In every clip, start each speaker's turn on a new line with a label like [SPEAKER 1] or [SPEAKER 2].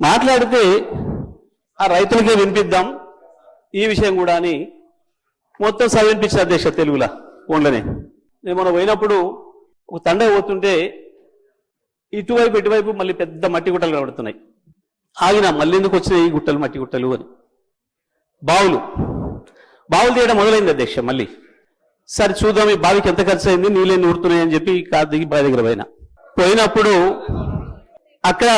[SPEAKER 1] మాట్లాడితే ఆ రైతులకే వినిపిద్దాం ఈ విషయం కూడా అని మొత్తం చదివినిపించిన అధ్యక్ష తెలుగులా ఫోన్లోనే నేను మనం పోయినప్పుడు ఒక తండ పోతుంటే ఇటువైపు ఇటువైపు మళ్ళీ పెద్ద మట్టి గుట్టలు కనబడుతున్నాయి. ఆగిన మళ్ళీ ఎందుకు వచ్చినాయి ఈ గుట్టలు మట్టి గుట్టలు అని. బావులు. బావులు తీయడం మొదలైంది అధ్యక్ష మళ్ళీ. సరే చూద్దాం ఈ బావికి ఎంత ఖర్చు అయింది నీళ్ళని ఊరుతున్నాయి అని చెప్పి కారు దిగి బావి దగ్గర పోయినా. పోయినప్పుడు అక్కడ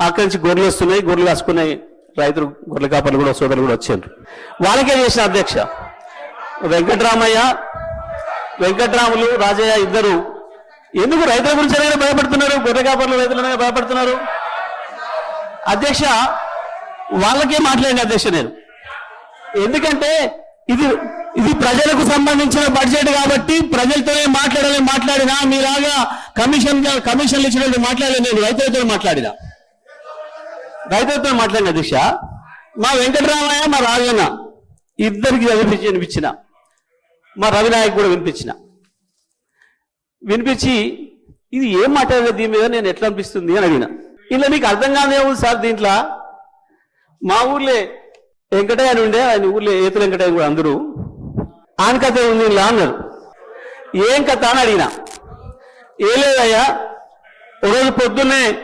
[SPEAKER 1] అక్కడి నుంచి గొర్రెలు వస్తున్నాయి గొర్రెలు కాసుకున్నాయి. రైతులు గొర్రెల కాపర్లు కూడా సోదరులు కూడా వచ్చారు వాళ్ళకే చేసిన అధ్యక్ష? వెంకటరామయ్య వెంకటరాములు రాజయ్య ఇద్దరు. ఎందుకు రైతుల గురించి భయపడుతున్నారు? గొర్రె కాపర్లు రైతులనే భయపడుతున్నారు? అధ్యక్ష వాళ్ళకే మాట్లాడిన అధ్యక్ష నేను? ఎందుకంటే ఇది ఇది ప్రజలకు సంబంధించిన బడ్జెట్ కాబట్టి ప్రజలతోనే మాట్లాడాలని మాట్లాడినా మీలాగా కమిషన్ కమిషన్లు ఇచ్చినట్టు మాట్లాడలేదు నేను రైతులతో మాట్లాడినా. రైతులతో మాట్లాడిన అధ్యక్ష మా వెంకటరామయ్య మా రాజన్న ఇద్దరికి వినిపించి వినిపించిన. మా రవినాయక్ కూడా వినిపించిన. వినిపించి ఇది ఏం మాట్లాడలేదు దీని మీద? నేను ఎట్లా అనిపిస్తుంది అని అడిగిన. ఇలా నీకు అర్థం కాదే ఉంది సార్ దీంట్లో? మా ఊర్లే వెంకటయ్య అని ఉండే ఆయన ఊర్లో ఏతు వెంకటయ్య కూడా అందరూ. ఆయన కథ ఉంది ఇలా అన్నారు. ఏం కథ అని అడిగిన. ఏ లేదయ్యా? ఒకరోజు పొద్దున్నే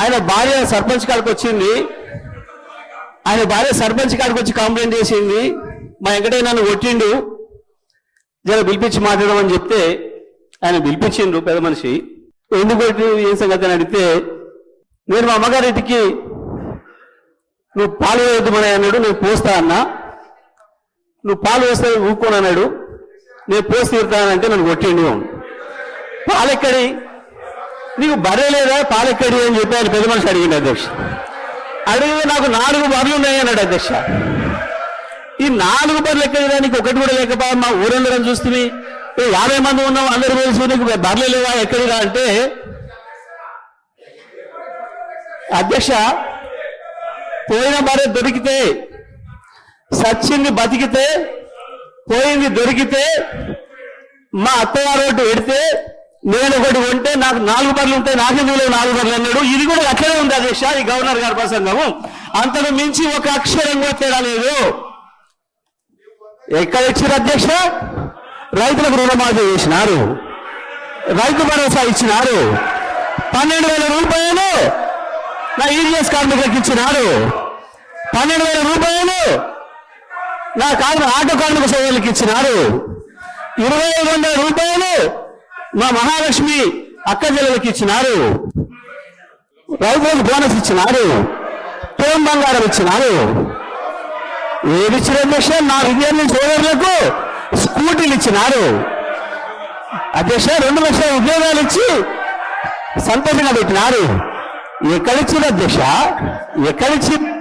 [SPEAKER 1] ఆయన భార్య సర్పంచ్ కాడికి వచ్చింది. ఆయన భార్య సర్పంచ్ కాడికి వచ్చి కంప్లైంట్ చేసింది. మా వెంకటయ్య నన్ను కొట్టిండు. జర పిలిపించి మాట్లాడమని చెప్తే ఆయన పిలిపించిండ్రు పెద్ద మనిషి. ఎందుకు ఏం సంగతి అని అడిగితే నేను మా అమ్మగారింటికి నువ్వు పాలు వేద్దామని అన్నాడు. నేను పోస్తా అన్నా. నువ్వు పాలు వేస్తే ఊరుకోను నేను పోసి తీరుతానంటే నన్ను కొట్టిండు. పాలెక్కడి? నీకు బర్రె లేదా? పాలెక్కడి అని చెప్పి ఆయన పెద్ద మనిషి అడిగింది అధ్యక్ష. అడిగితే నాకు నాలుగు బర్రెలు ఉన్నాయి అన్నాడు అధ్యక్ష. ఈ నాలుగు బర్రెలు ఎక్కడిదా నీకు ఒకటి కూడా లేకపోయా? మా ఊరందరం చూస్తుంది యాభై మంది ఉన్నాం అందరు తెలుసు నీకు బర్రెలు లేవా? ఎక్కడిరా అంటే అధ్యక్ష పోయిన భార్య దొరికితే సచ్చింది బతికితే పోయింది దొరికితే మా అత్తగారు ఒకటి పెడితే నేను ఒకటి ఉంటే నాకు నాలుగు బర్లు ఉంటాయి నాకెందుకు లేవు నాలుగు బర్లు అన్నాడు. ఇది కూడా అట్లనే ఉంది అధ్యక్ష ఈ గవర్నర్ గారి ప్రసంగము. అంతకు మించి ఒక అక్షరం కూడా తేడా లేదు. ఎక్కడ ఇచ్చారు అధ్యక్ష? రైతులకు రుణమాఫీ చేసినారు. రైతు భరోసా ఇచ్చినారు. పన్నెండు వేల రూపాయలు నా ఈడిఎస్ కార్మికులకు ఇచ్చినారు. పన్నెండు వేల రూపాయలు నా కార్మిక ఆటో కార్మిక సోదరులకు ఇచ్చినారు. ఇరవై ఐదు వందల రూపాయలు మా మహాలక్ష్మి అక్క జల్లలకి ఇచ్చినారు. రైతులకు బోనస్ ఇచ్చినారు. తోం బంగారం ఇచ్చినారు. ఏది ఇచ్చిన అధ్యక్ష నా విద్యార్థి సోదరులకు స్కూటీలు ఇచ్చినారు. అధ్యక్ష రెండు లక్షల ఉద్యోగాలు ఇచ్చి సంతోషంగా పెట్టినారు. ఎక్కడిచ్చిన అధ్యక్ష? ఎక్కడిచ్చింది